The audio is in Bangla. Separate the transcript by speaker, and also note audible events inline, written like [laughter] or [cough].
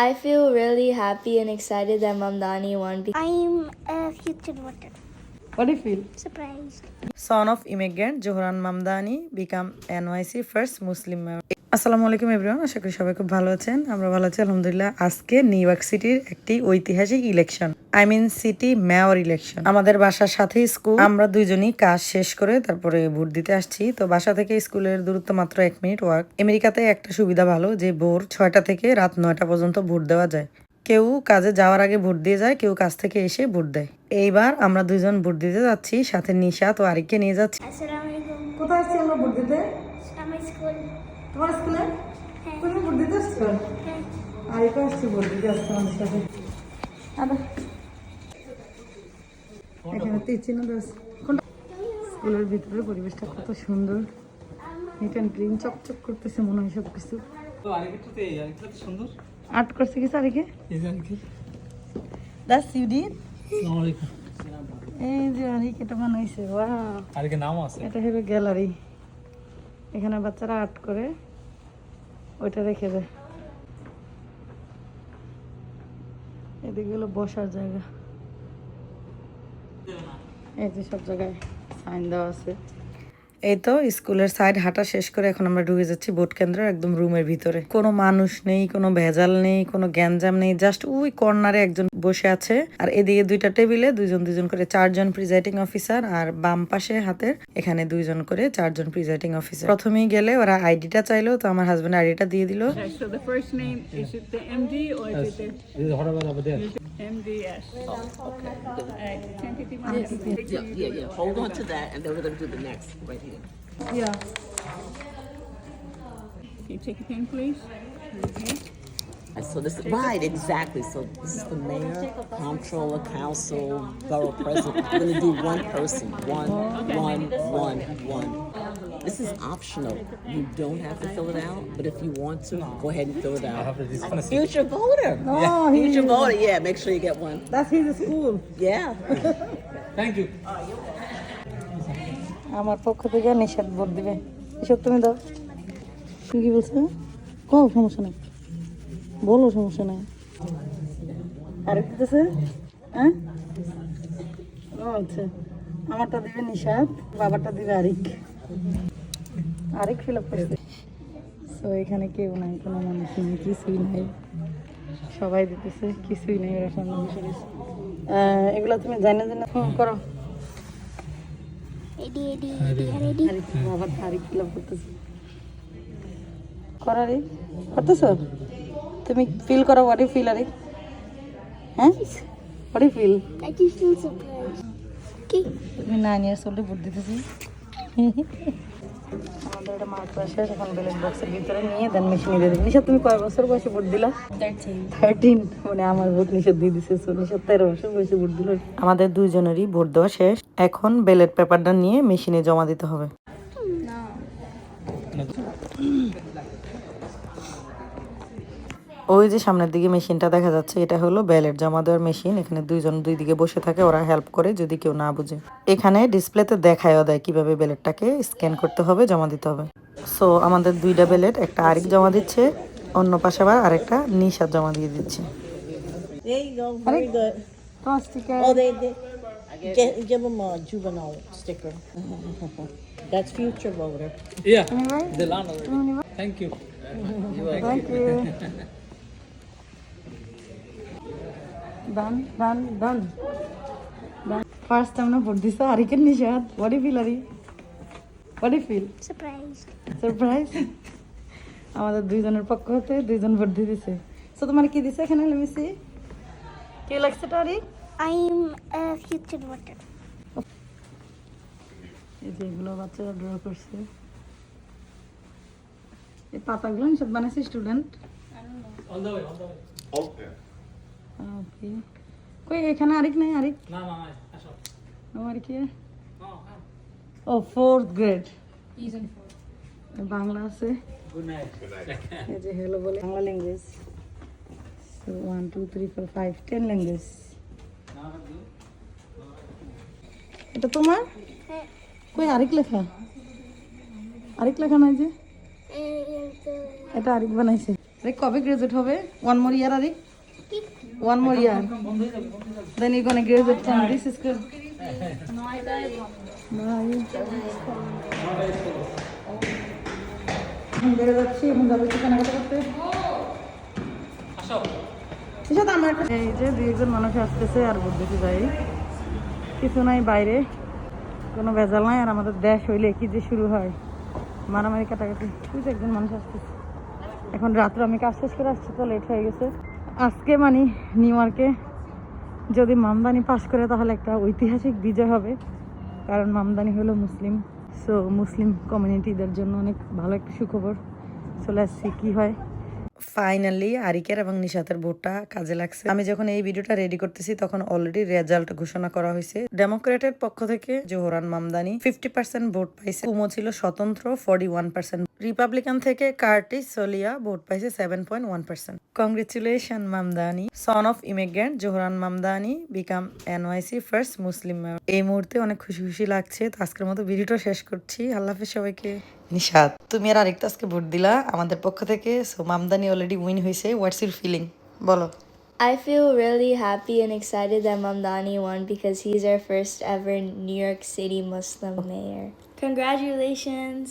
Speaker 1: I feel really happy and excited that Mamdani won because
Speaker 2: I'm a future voter.
Speaker 3: What do you feel?
Speaker 2: Surprised.
Speaker 3: Son of immigrant Johran Mamdani become NYC first Muslim mayor. আসসালামু আলাইকুম এভরিওয়ান আশা করি সবাই খুব ভালো আছেন। আমরা ভালো আছি আলহামদুলিল্লাহ। আজকে নিউ ইয়র্ক সিটির একটি ঐতিহাসিক election I mean city mayor election আমাদের বাসার সাথে স্কুল আমরা দুইজনই কাজ শেষ করে তারপরে ভোট দিতে আসছি। তো বাসা থেকে স্কুলের দূরত্ব মাত্র এক মিনিট ওয়ার্ক আমেরিকাতে একটা সুবিধা ভালো যে ভোর ছয়টা থেকে রাত নয়টা পর্যন্ত ভোট দেওয়া যায়। কেউ কাজে যাওয়ার আগে ভোট দিয়ে যায় কেউ কাজ থেকে এসে ভোট দেয়। এইবার আমরা দুইজন ভোট দিতে যাচ্ছি সাথে নিশাত ও আরিককে নিয়ে যাচ্ছি. কোথায় আসছি আমরা ভোট দিতে. তোমার স্কুলে? তুমি ভোট দিতে আসছো? আরিকও আসছি ভোট দিতে আসছো আমাদের সাথে। এখানে তো ইচ্ছে না দাস কোনটা? স্কুলের ভিতরে পরিবেশটা কত সুন্দর। নিট অ্যান্ড ক্লিন চকচক করতেছে মনে হয় সব কিছু আর্ট করছে কি
Speaker 4: আরেকটা
Speaker 3: দাস ইউডিন
Speaker 4: আসসালামু
Speaker 3: এই যে আরিক এটা বানাইছে ওয়াও
Speaker 4: আরেকে নাম আছে।
Speaker 3: এটা হলো গ্যালারি এখানে বাচ্চারা আর্ট করে। ওইটা রেখে দেয় এদিকে হলো বসার জায়গা। এই যে সব জায়গায় সাইন দেওয়া আছে। এই তো স্কুলের সাইড হাঁটা শেষ করে এখন আমরা ঢুকে যাচ্ছি ভোট কেন্দ্রের একদম রুমের ভিতরে কোনো মানুষ নেই কোনো ভেজাল নেই কোনো গ্যাঞ্জাম নেই জাস্ট ওই কর্নারে একজন বসে আছে আর এদিকে দুইটা টেবিলে দুইজন দুইজন করে চারজন প্রিজাইডিং অফিসার আর বাম পাশে হাতের এখানে দুইজন করে চারজন প্রিজাইডিং অফিসার প্রথমেই গেলে ওরা আইডিটা চাইলো তো আমার হাজবেন্ড আইডিটা দিয়ে দিল
Speaker 5: MD? Oh, okay. Tentative on.
Speaker 6: Yeah, yeah, yeah. Hold on to that, and then we're gonna do the next right here.
Speaker 3: Yeah.
Speaker 5: Can you take a pen, please? Mm-hmm.
Speaker 6: Okay. So this right, exactly. So this is the mayor, comptroller, council, borough president. We're gonna do one person, one, okay. one, one, one. This is optional. You don't have to fill it out, but if you want to, go ahead and fill it out. Future voter.
Speaker 3: Oh,
Speaker 6: future voter. Yeah, make sure you get one.
Speaker 3: That's his school.
Speaker 6: Yeah. [laughs]
Speaker 4: Thank you.
Speaker 3: Oh, আমার পক্ষ থেকে নিষেধ ভোট দিবে। এসব তুমি দাও। তুমি কি বলছো? কো সমস্যা নেই। বলো সমস্যা নেই। আরেক দিতেছে? হ্যাঁ? আচ্ছা। আমারটা দিবে নিষাদ বাবারটা দিবে আরিক। আরিক ফিল আপ করছে। তো এখানে কেউ নাই কোনো মানুষ নেই কিছুই নাই। সবাই দিতেছে কিছুই নেই। আহ, এগুলো তুমি জানে জানে ফোন করো।
Speaker 2: Ready, ready, ready, ready.
Speaker 3: বাবা ফিল আপ করতেছে? করারি করতেছ? তুমি ফিল করো হোয়াট ইউ ফিল আরে। হ্যাঁ? হোয়াট ইউ ফিল
Speaker 2: কি.
Speaker 3: তুমি নাইন ইয়ার্স ওল্ডে ভোট দিতেছি। [laughs] আমাদের এটা মার্ক শেষ এখন ব্যালেট বক্সের ভিতরে নিয়ে দেন মেশিনে দিয়ে দেবে। নিশা তুমি কয় বছর বয়সে ভোট দিলা? থার্টিন মানে আমার ভোট নিষেধ দিয়ে দিছে সো নিশা তেরো বছর বয়সে ভোট দিল। আমাদের দুইজনেরই ভোট দেওয়া শেষ। এখন বেলেট পেপারটা নিয়ে মেশিনে জমা দিতে হবে। ওই যে সামনের দিকে মেশিনটা দেখা যাচ্ছে এটা হলো ব্যালেট জমা দেওয়ার মেশিন। এখানে দুইজন দুই দিকে বসে থাকে ওরা হেল্প করে যদি কেউ না বুঝে। এখানে ডিসপ্লেতে দেখায়ও দেয় কীভাবে ব্যালেটটাকে স্ক্যান করতে হবে জমা দিতে হবে। সো আমাদের দুইটা ব্যালেট একটা আরেক জমা দিচ্ছে অন্য পাশে আবার আরেকটা নিশা জমা দিয়ে দিচ্ছে।
Speaker 6: There you give, give a juvenile sticker. That's future voter.
Speaker 3: Thank you. Done, done. Done. First time না ভোট দিছো আরিকের Nishad what do you feel আরি what do you feel?
Speaker 2: Surprised.
Speaker 3: Surprise আমাদের দুইজনের পক্ষ হতে দুইজন ভোট দিয়ে দিছে সো তোমার কি দিছে এখানে লেমিসি কি লাগছে এটা আরি
Speaker 2: I'm a future voter.
Speaker 3: এই যে এগুলো বাচ্চারা ড্র করছে। এই পাতাগুলো নিষাদ বানাইছে student
Speaker 4: all the way all the way
Speaker 3: okay কই এখানে আরিক নাই আরিক
Speaker 4: না না আসো
Speaker 3: আমার কি ও ফোর্থ গ্রেড বাংলা আছে
Speaker 4: গুড নাইট
Speaker 3: এই যে হ্যালো বলে Bangla language so one two three four five ten language এটা তোমার কই আরেক লেখা আরেক লেখা নাই যে এটা আরেক বানাইছে আরে কবে গ্রাজুয়েট হবে ওয়ান মোর ইয়ার আরে দিস স্কুল এখন বেড়ে যাচ্ছি এখন যাব একটু কেনাকাটা করতে এসব তো আমার এই যে একজন মানুষ আসতেছে আর বলতেছে যাই। কিছু নাই বাইরে। কোনো ভেজাল নাই আর আমাদের দেশ হইলে কি যে শুরু হয়। মারামারি কাটাকাটি। একজন মানুষ আসতেছে। এখন রাত্রে আমি কাজ শেষ করে আসছি, তো লেট হয়ে গেছে। আজকে মানে নিউ ইয়র্কে যদি মামদানি পাশ করে, তাহলে একটা ঐতিহাসিক বিজয় হবে। কারণ মামদানি হলো মুসলিম। সো মুসলিম কমিউনিটিদের জন্য অনেক ভালো একটা সুখবর। চলে আসছি কি হয়। ফাইনালি আরিকের এবং নিশাতের ভোটটা কাজে লাগছে। আমি যখন এই ভিডিওটা রেডি করতেছি, তখন অলরেডি রেজাল্ট ঘোষণা করা হয়েছে। ডেমোক্রেটের পক্ষ থেকে Zohran Mamdani fifty percent vote পাইছে। কুমো ছিল স্বতন্ত্র ফর্টি ওয়ান পার্সেন্ট রিপাবলিকান থেকে কার্টিস সোলিয়া ভোট পাইছে seven point one percent congratulation Mamdani son of immigrant Zohran Mamdani become NYC first Muslim এই মুহূর্তে অনেক খুশি খুশি লাগছে। তো আজকের মতো ভিডিওটা শেষ করছি। আল্লাহ হাফেজ সবাইকে। নিশাদ তুমি আর আরেকটা আজকে ভোট দিলা আমাদের পক্ষ থেকে। সো মামদানি অলরেডি উইন হয়েছে হোয়াটস ইউর ফিলিং বলো।
Speaker 1: I feel really happy and excited that Mamdani won because he's our first ever New York City Muslim mayor. Congratulations!